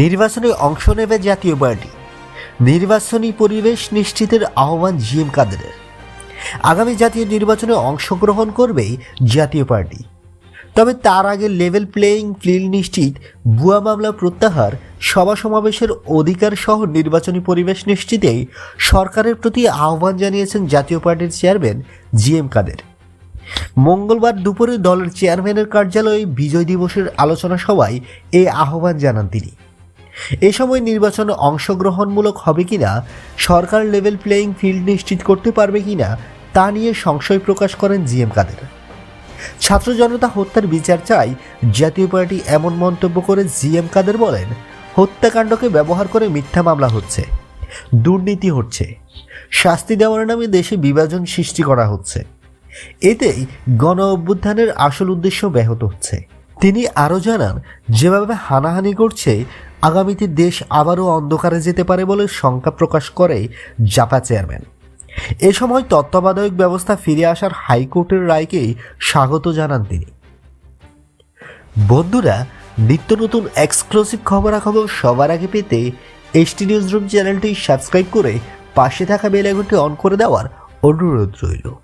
নির্বাচনে অংশ নেবে জাতীয় পার্টি। নির্বাচনী পরিবেশ নিশ্চিতের আহ্বান জিএম কাদেরের। আগামী জাতীয় নির্বাচনে অংশগ্রহণ করবে জাতীয় পার্টি। তবে তার আগে লেভেল প্লেয়িং ফিল্ড নিশ্চিত, ভুয়া মামলা প্রত্যাহার, সভা সমাবেশের অধিকার সহ নির্বাচনী পরিবেশ নিশ্চিতে সরকারের প্রতি আহ্বান জানিয়েছেন জাতীয় পার্টির চেয়ারম্যান জিএম কাদের। মঙ্গলবার দুপুরে দলের চেয়ারম্যানের কার্যালয়ে বিজয় দিবসের আলোচনা সভায় এই আহ্বান জানান তিনি। এ সময় নির্বাচনে অংশগ্রহণমূলক হবে কিনা, সরকার লেভেল প্লেয়িং ফিল্ড নিশ্চিত করতে পারবে কিনা, তা নিয়ে সংশয় প্রকাশ করেন জিএম কাদের। ছাত্র জনতা হত্যার বিচার চাই, জাতীয় পার্টি এমন মন্তব্য করে জিএম কাদের বলেন, হত্যাকাণ্ডকে ব্যবহার করে মিথ্যা মামলা হচ্ছে, দুর্নীতি হচ্ছে, শাস্তি দেওয়ার নামে দেশে বিভাজন সৃষ্টি করা হচ্ছে, এতেই গণ অভ্যুত্থানের আসল উদ্দেশ্য ব্যাহত হচ্ছে। তিনি আরও জানান, যেভাবে হানাহানি করছে, আগামীতে দেশ আবারও অন্ধকারে যেতে পারে বলে শঙ্কা প্রকাশ করে জাপা চেয়ারম্যান। এ সময় তত্ত্বাবধায়ক ব্যবস্থা ফিরে আসার হাইকোর্টের রায়কেই স্বাগত জানান তিনি। বন্ধুরা, নিত্য নতুন এক্সক্লুসিভ খবরাখবর সবার আগে পেতে এসটি নিউজ রুম চ্যানেলটি সাবস্ক্রাইব করে পাশে থাকা বেল অন করে দেওয়ার অনুরোধ রইল।